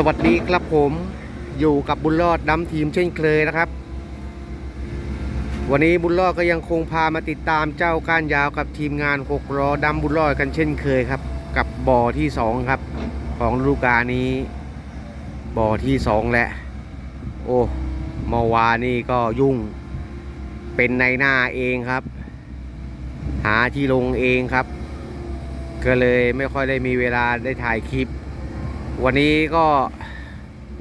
สวัสดีครับผมอยู่กับบุญรอดดำทีมเช่นเคยนะครับ วันนี้บุญรอดก็ยังคงพามาติดตามเจ้าก้านยาวกับทีมงานหกล้อดำบุญรอดกันเช่นเคยครับ กับบ่อที่สองครับ ของฤดูกานี้บ่อที่สองแหละโอ้เมื่อวานนี่ก็ยุ่ง เป็นในหน้าเองครับ หาที่ลงเองครับ ก็เลยไม่ค่อยได้มีเวลาได้ถ่ายคลิป วันนี้ก็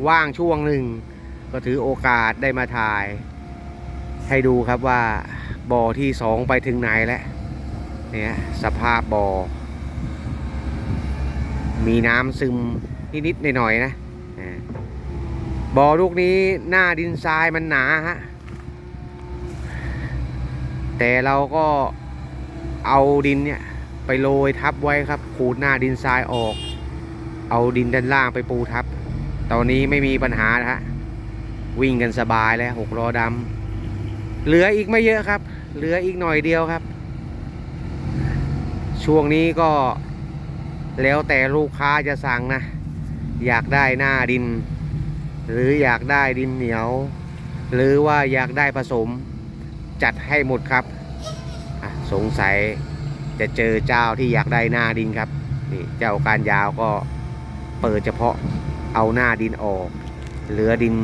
ว่างช่วงหนึ่ง ก็ถือโอกาสได้มาถ่าย ให้ดูครับว่าบ่อที่สองไปถึงไหนแล้วเนี่ยสภาพบ่อ มีน้ำซึมนิดๆหน่อยๆนะบ่อลูกนี้หน้าดินทรายมันหนาฮะแต่เราก็เอาดินเนี่ยไปโรยทับไว้ครับขูดหน้าดินทรายออก เอาดินด้านล่างไปปูทับ ตอนนี้ไม่มีปัญหานะฮะ วิ่งกันสบายแล้วหกล้อดำเหลืออีกไม่เยอะครับ เหลืออีกหน่อยเดียวครับ ช่วงนี้ก็แล้วแต่ลูกค้าจะสั่งนะ อยากได้หน้าดิน หรืออยากได้ดินเหนียว หรือว่าอยากได้ผสม จัดให้หมดครับ สงสัยจะเจอเจ้าที่อยากได้หน้าดินครับนี่เจ้าการยาวก็ เปิดเฉพาะเอาหน้าดินออก เหลือดิน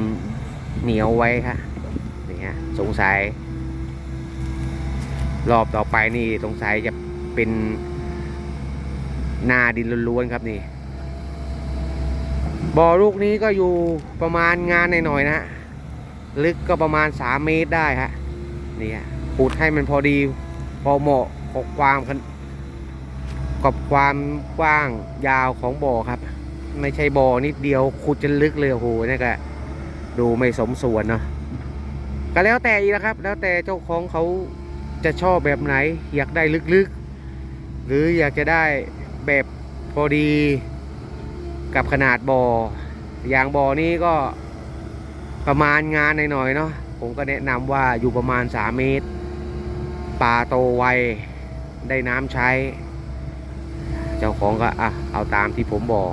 เหนียวไว้ครับนี่ฮะสงสัย รอบต่อไปนี่สงสัยจะเป็นหน้าดินล้วนๆครับนี่บ่อลูกนี้ก็อยู่ประมาณงานหน่อยๆนะฮะลึกก็ประมาณ 3 เมตรได้ฮะนี่ฮะขุดให้มันพอดี พอเหมาะกับความกับความกว้างยาวของบ่อครับ ไม่ใช่บ่อนิดเดียวขุดจนลึกเลยโอ้โหนี่ก็ดูไม่สมส่วนเนาะก็แล้วแต่อีกนะครับ แล้วแต่เจ้าของเขาจะชอบแบบไหน อยากได้ลึกๆ หรืออยากจะได้แบบพอดีกับขนาดบ่ออย่างบ่อนี้ก็ประมาณงานหน่อยๆเนาะผมก็แนะนำว่าอยู่ประมาณ 3 เมตรปลาโตไวได้น้ำใช้ เจ้าของก็อะเอาตามที่ผมบอก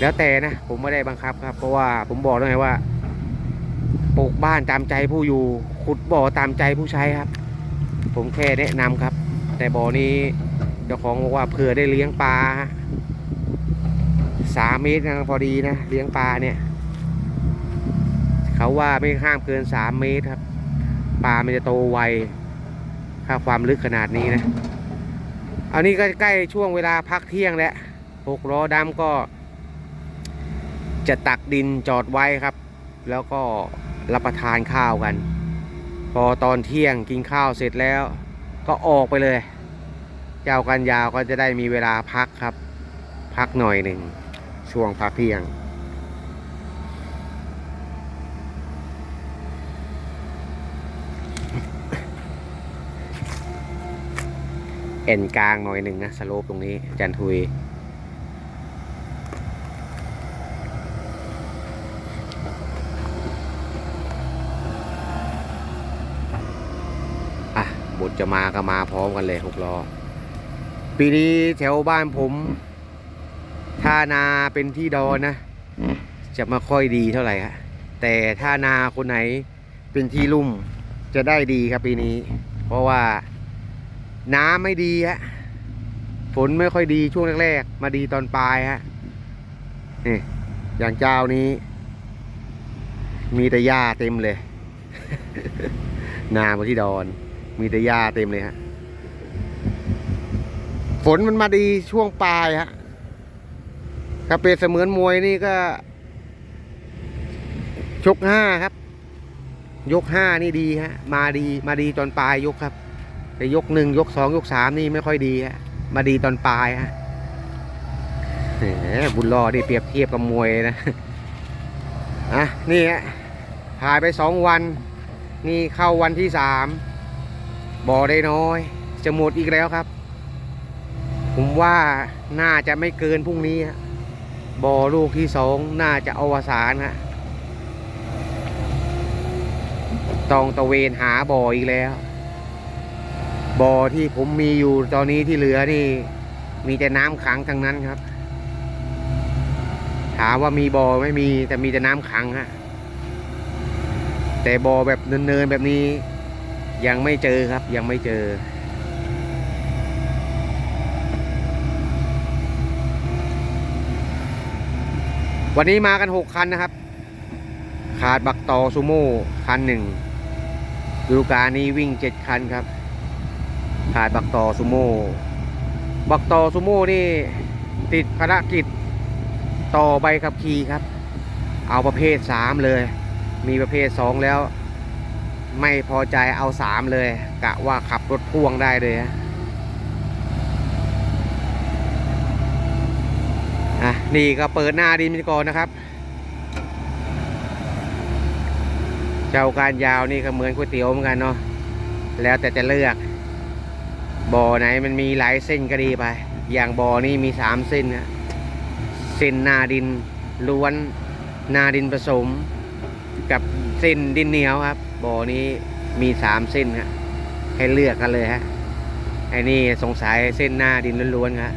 แล้วแต่นะ ผมไม่ได้บังคับครับ เพราะว่าผมบอกแล้วไงว่าปลูกบ้านตามใจผู้อยู่ ขุดบ่อตามใจผู้ใช้ครับ ผมแค่แนะนำครับ แต่บ่อนี้เจ้าของบอกว่าเผื่อได้เลี้ยงปลาสามเมตรกำลังพอดีนะเลี้ยงปลาเนี่ย เขาว่าไม่ห้ามเกินสามเมตรครับปลามันจะโตไวถ้าความลึกขนาดนี้นะ อันนี้ก็ใกล้ช่วงเวลาพักเที่ยงแล้วหกล้อดำก็ จะตักดินจอดไว้ครับ แล้วก็รับประทานข้าวกัน พอตอนเที่ยงกินข้าวเสร็จแล้ว ก็ออกไปเลย เจ้ากันยาวก็จะได้มีเวลาพักครับ พักหน่อยหนึ่งช่วงพักเที่ยงเอ็นกลางหน่อยหนึ่งนะสโลปตรงนี้จันทุย อะบท จะมาก็มาพร้อมกันเลยหกล้อ ปีนี้แถวบ้านผมท่านาเป็นที่ดอนนะ จะไม่ค่อยดีเท่าไหร่ฮะแต่ถ้านาคนไหนเป็นที่ลุ่มจะได้ดีครับปีนี้ เพราะว่าน้ำไม่ดีฮะฝนไม่ค่อยดีช่วงแรกๆ มาดีตอนปลายฮะนี่อย่างเจ้านี้ มีแต่หญ้าเต็มเลย นาบนที่ดอน มีแต่หญ้าเต็มเลยฮะ ฝนมันมาดีช่วงปลายฮะถ้าเป็นเสมือนมวยนี่ก็ ชกห้าครับ ยกห้านี่ดีฮะ มาดีมาดีตอนปลายยกครับ แต่ยกหนึ่งยกสองยกสามนี่ไม่ค่อยดีฮะ มาดีตอนปลายฮะบุญรอดนี่เปรียบเทียบกับมวยนะ อะ นี่ฮะผ่านไปสองวัน นี่เข้าวันที่สาม บ่อได้น้อย จะหมดอีกแล้วครับ ผมว่าน่าจะไม่เกินพรุ่งนี้ฮะบ่อลูกที่สองน่าจะอวสานฮะต้องตะเวนหาบ่ออีกแล้ว บ่อที่ผมมีอยู่ตอนนี้ที่เหลือนี่ มีแต่น้ำขังทั้งนั้นครับ ถามว่ามีบ่อไม่มีแต่มีแต่น้ำขังฮะแต่บ่อแบบเนินๆแบบนี้ ยังไม่เจอครับยังไม่เจอ วันนี้มากันหกคันนะครับ ขาดบักตอซูโม่คันหนึ่งดูกาลนี้วิ่งเจ็ดคันครับ ขาดบักตอซูโม่บักตอซูโม่นี่ติดภารกิจต่อใบขับขี่ครับ เอาประเภทสามเลย มีประเภทสองแล้ว ไม่พอใจเอาสามเลย กะว่าขับรถพ่วงได้เลยฮะอะนี่ก็เปิดหน้าดินไปก่อนนะครับ เจ้าการยาวนี่ก็เหมือนก๋วยเตี๋ยวเหมือนกันเนาะแล้วแต่จะเลือกบ่อไหนมันมีหลายเส้นก็ดีไป อย่างบ่อนี่มีสามเส้นนะเส้นหนาดินล้วนหนาดินผสม กับเส้นดินเหนียวครับ บ่อนี้มีสามเส้นครับให้เลือกกันเลยฮะไอ้นี่สงสัยเส้นหน้าดินล้วนๆครับ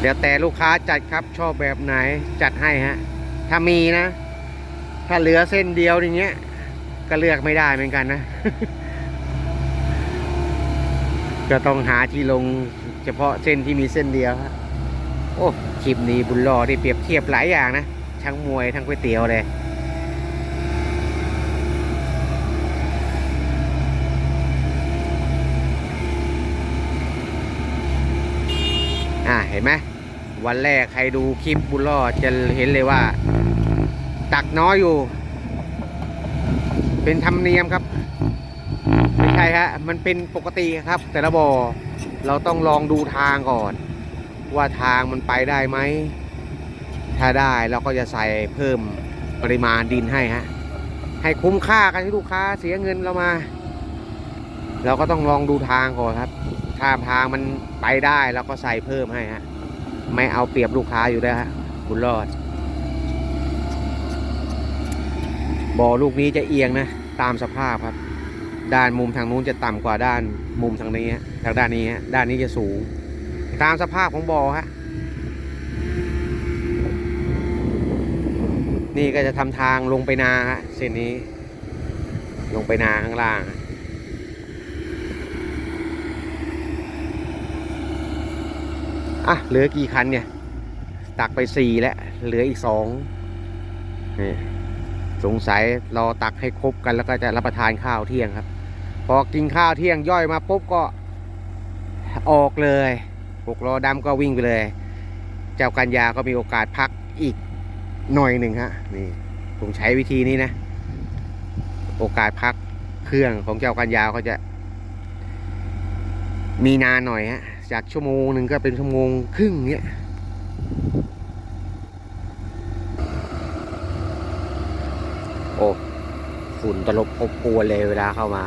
เดี๋ยวแต่ลูกค้าจัดครับชอบแบบไหนจัดให้ฮะ ถ้ามีนะ ถ้าเหลือเส้นเดียวอย่างเงี้ย ก็เลือกไม่ได้เหมือนกันนะ ก็ต้องหาที่ลงเฉพาะเส้นที่มีเส้นเดียวครับ โอ้คลิปนี้บุญรอได้เปรียบเทียบหลายอย่างนะ ทั้งมวยทั้งก๋วยเตี๋ยวเลยอ่าเห็นไหมวันแรกใครดูคลิปบุญรอดจะเห็นเลยว่า ตักน้อยอยู่ เป็นธรรมเนียมครับ ไม่ใช่ฮะมันเป็นปกติครับ แต่ละบ่อเราต้องลองดูทางก่อน ว่าทางมันไปได้ไหม ถ้าได้เราก็จะใส่เพิ่มปริมาณดินให้ฮะ ให้คุ้มค่ากันที่ลูกค้าเสียเงินเรามา เราก็ต้องลองดูทางก่อนครับ ถ้าทางมันไปได้เราก็ใส่เพิ่มให้ฮะ ไม่เอาเปรียบลูกค้าอยู่แล้วฮะบุญรอดบ่อลูกนี้จะเอียงนะ ตามสภาพครับ ด้านมุมทางนู้นจะต่ำกว่าด้านมุมทางนี้ทางด้านนี้ฮะด้านนี้จะสูง ตามสภาพของบ่อฮะ นี่ก็จะทำทางลงไปนาฮะเส้นนี้ ลงไปนาข้างล่างอะเหลือกี่คันเนี่ย ตักไปสี่แล้วเหลืออีกสองนี่สงสัยรอตักให้ครบกันแล้วก็จะรับประทานข้าวเที่ยงครับ พอกินข้าวเที่ยงย่อยมาปุ๊บก็ออกเลย หกล้อดำก็วิ่งไปเลย เจ้ากันยาก็มีโอกาสพักอีกหน่อยหนึ่งฮะนี่ผมใช้วิธีนี้นะ โอกาสพักเครื่องของเจ้ากันยาก็จะ มีนานหน่อยฮะจากชั่วโมงหนึ่งก็เป็นชั่วโมงครึ่งเนี้ยโอ้ฝุ่นตลบอบอวนเลยเวลาเข้ามา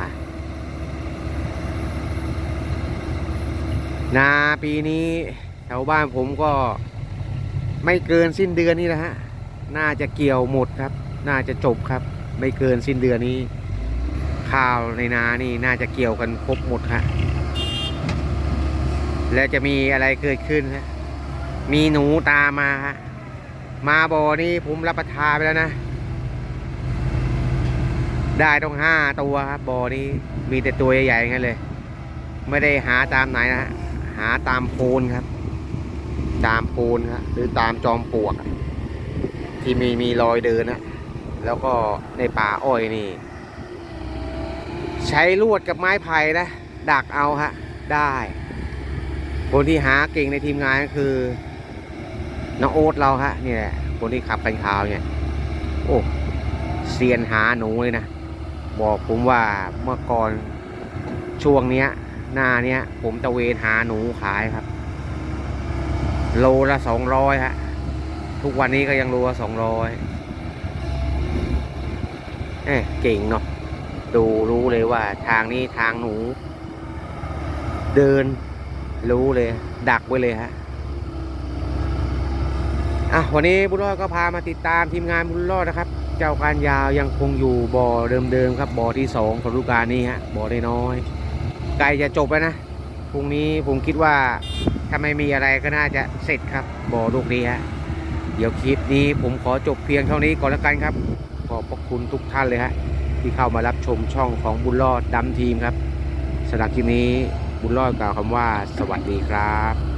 นาปีนี้แถวบ้านผมก็ไม่เกินสิ้นเดือนนี้แหละฮะ น่าจะเกี่ยวหมดครับ น่าจะจบครับ ไม่เกินสิ้นเดือนนี้ ข้าวในนานี่น่าจะเกี่ยวกันครบหมดฮะ แล้วจะมีอะไรเกิดขึ้นฮะ มีหนูตามมาฮะ มาบ่อนี่ผมรับประทานไปแล้วนะ ได้ต้องห้าตัวครับบ่อนี้มีแต่ตัวใหญ่ๆงั้นเลย ไม่ได้หาตามไหนนะฮะ หาตามโพนครับ ตามโพนครับหรือตามจอมปลวก ที่มีมีรอยเดินนะแล้วก็ในป่าอ้อยนี่ ใช้ลวดกับไม้ไผ่นะ ดักเอาฮะ ได้ คนที่หาเก่งในทีมงานก็คือน้องโอ๊ตเราฮะนี่แหละคนที่ขับกันขาวเนี่ย โอ้เซียนหาหนูเลยนะ บอกผมว่าเมื่อก่อนช่วงเนี้ย หน้าเนี้ย ผมตะเวนหาหนูขายครับ โลละสองร้อยฮะ ทุกวันนี้ก็ยังโลละสองร้อยเอ้ยเก่งเนาะดูรู้เลยว่า ทางนี้ทางหนู เดิน รู้เลย ดักไว้เลยฮะอะวันนี้บุญรอดก็พามาติดตามทีมงานบุญรอดนะครับ เจ้าการยาวยังคงอยู่บ่อเดิมๆครับบ่อที่สองของฤดูกาลนี้ฮะบ่อได้น้อย ๆใกล้จะจบแล้วนะพรุ่งนี้ผมคิดว่าถ้าไม่มีอะไรก็น่าจะเสร็จครับบ่อลูกนี้ฮะเดี๋ยวคลิปนี้ผมขอจบเพียงเท่านี้ก่อนแล้วกันครับ ขอบพระคุณทุกท่านเลยฮะที่เข้ามารับชมช่องของบุญรอดดำทีมครับสำหรับคลิปนี้บุญรอดกล่าวคำว่าสวัสดีครับ